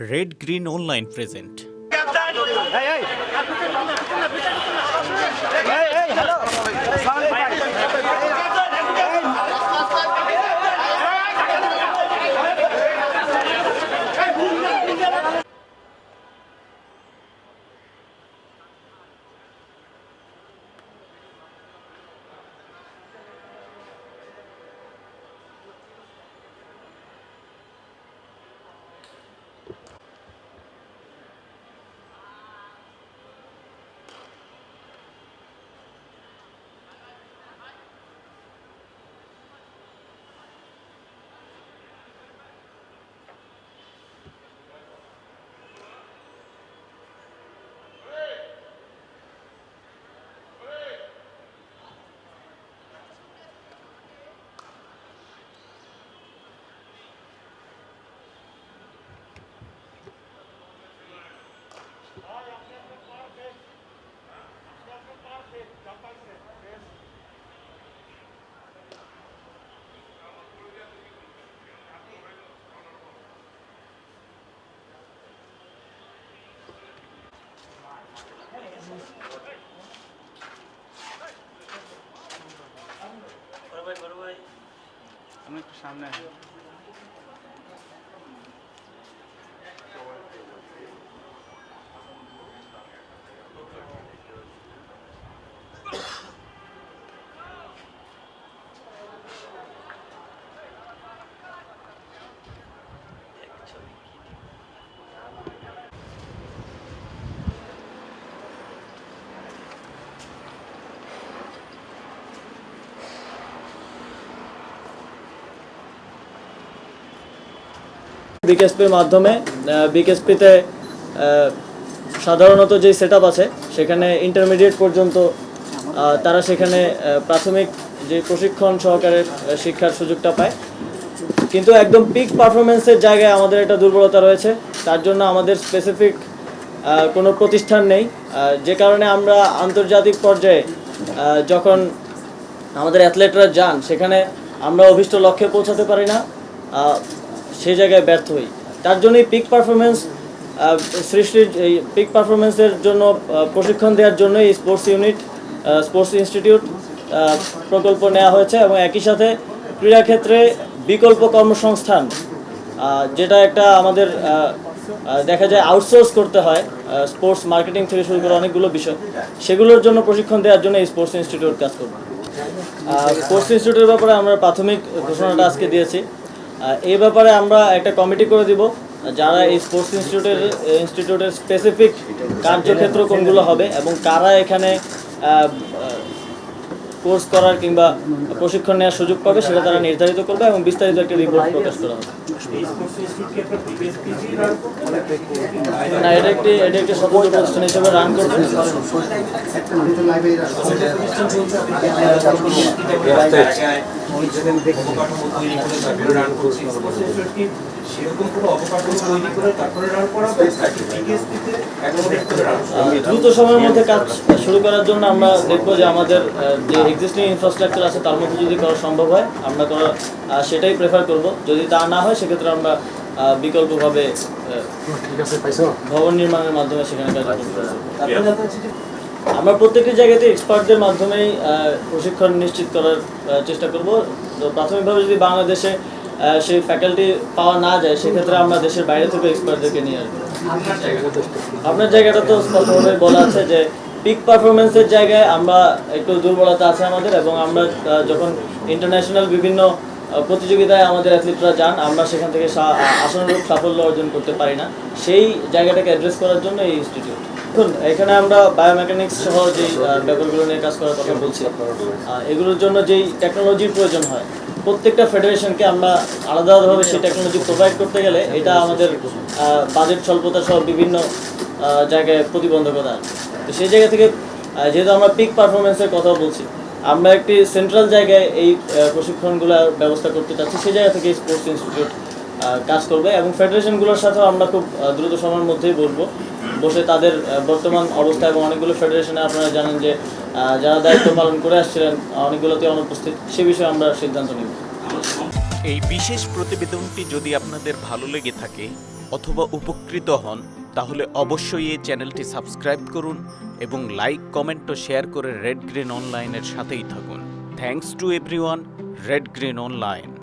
Red green online present একটু সামনে আসি। বিকেএসপির মাধ্যমে বিকেএসপিতে সাধারণত যে সেট আছে, সেখানে ইন্টারমিডিয়েট পর্যন্ত তারা সেখানে প্রাথমিক যে প্রশিক্ষণ সহকারে শিক্ষার সুযোগটা পায়। কিন্তু একদম পিক পারফরমেন্সের জায়গায় আমাদের একটা দুর্বলতা রয়েছে। তার জন্য আমাদের স্পেসিফিক কোনো প্রতিষ্ঠান নেই। যে কারণে আমরা আন্তর্জাতিক পর্যায়ে যখন আমাদের অ্যাথলেটরা যান, সেখানে আমরা অভিষ্ট লক্ষ্যে পৌঁছাতে পারি না। সেই জায়গায় ব্যর্থ হই। তার জন্যই পিক পারফরমেন্স সৃষ্টির এই পিক পারফরমেন্সের জন্য প্রশিক্ষণ দেওয়ার জন্য এই স্পোর্টস ইউনিট স্পোর্টস ইনস্টিটিউট প্রকল্প নেওয়া হয়েছে এবং একই সাথে ক্রীড়াক্ষেত্রে বিকল্প কর্মসংস্থান যেটা একটা আমাদের দেখা যায় আউটসোর্স করতে হয় স্পোর্টস মার্কেটিং থেকে শুরু করে অনেকগুলো বিষয়। সেগুলোর জন্য প্রশিক্ষণ দেওয়ার জন্য এই স্পোর্টস ইনস্টিটিউট কাজ করবে। স্পোর্টস ইনস্টিটিউটের ব্যাপারে আমরা প্রাথমিক ঘোষণাটা আজকে দিয়েছি। এই ব্যাপারে আমরা একটা কমিটি করে দিব যারা এই স্পোর্টস ইনস্টিটিউটের ইনস্টিটিউটের স্পেসিফিক কার্যক্ষেত্র কোনগুলো হবে এবং কারা এখানে কোর্স করার কিংবা প্রশিক্ষণ নেওয়ার সুযোগ পাবে, সেটা তারা নির্ধারিত করবে এবং বিস্তারিত একটা রিপোর্ট প্রকাশ করা হবে। না, এটা একটি এটা একটি স্বতন্ত্র প্রতিষ্ঠান হিসেবে রান করবে। সেরকম কোনো অবকাঠামো তৈরি করে তারপরে রান করা দ্রুত সময়ের মধ্যে কাজ শুরু করার জন্য আমরা দেখব যে আমাদের যে এক্সিস্টিং ইনফ্রাস্ট্রাকচার আছে তার মধ্যে যদি করা সম্ভব হয় আমরা করা সেটাই প্রেফার করব। যদি তা না হয় সেক্ষেত্রে আমরা বিকল্পভাবে ভবন নির্মাণের মাধ্যমে সেখানে কাজ করতে আমরা প্রত্যেকটি জায়গাতে এক্সপার্টদের মাধ্যমেই প্রশিক্ষণ নিশ্চিত করার চেষ্টা করব। তো প্রাথমিকভাবে যদি বাংলাদেশে সেই ফ্যাকাল্টি পাওয়া না যায়, সেক্ষেত্রে আমরা দেশের বাইরে থেকে এক্সপার্টদেরকে নিয়ে আসব। আপনার জায়গাটা তো স্পষ্টভাবে বলা আছে যে পিক পারফরমেন্সের জায়গায় আমরা একটু দুর্বলতা আছে আমাদের এবং আমরা যখন ইন্টারন্যাশনাল বিভিন্ন প্রতিযোগিতায় আমাদের অ্যাথলিটরা যান, আমরা সেখান থেকে আশানুরূপ সাফল্য অর্জন করতে পারি না। সেই জায়গাটাকে অ্যাড্রেস করার জন্য এই ইনস্টিটিউট দেখুন, এখানে আমরা বায়োমেকানিক্স সহ যে ব্যাপারগুলো নিয়ে কাজ করার কথা বলছি এগুলোর জন্য যেই টেকনোলজির প্রয়োজন হয় প্রত্যেকটা ফেডারেশনকে আমরা আলাদা আলাদাভাবে সেই টেকনোলজি প্রোভাইড করতে গেলে এটা আমাদের বাজেট স্বল্পতা সহ বিভিন্ন জায়গায় প্রতিবন্ধকতা তো সেই জায়গা থেকে যেহেতু আমরা পিক পারফরমেন্সের কথা বলছি, আমরা একটি সেন্ট্রাল জায়গায় এই প্রশিক্ষণগুলোর ব্যবস্থা করতে চাচ্ছি, সেই জায়গা থেকে স্পোর্টস ইনস্টিটিউট কাজ করবে এবং ফেডারেশনগুলোর সাথেও আমরা খুব দ্রুত সময়ের মধ্যেই বলব বসে তাদের বর্তমান অবস্থা এবং অনেকগুলো ফেডারেশনে আপনারা জানেন যে যারা দায়িত্ব পালন করে আসছিলেন অনেকগুলোতে অনুপস্থিত, সে বিষয়ে আমরা সিদ্ধান্ত নিব। এই বিশেষ প্রতিবেদনটি যদি আপনাদের ভালো লেগে থাকে অথবা উপকৃত হন, তাহলে অবশ্যই এই চ্যানেলটি সাবস্ক্রাইব করুন এবং লাইক, কমেন্ট ও শেয়ার করে রেড গ্রিন অনলাইনের সাথেই থাকুন। Thanks to everyone Red Green Online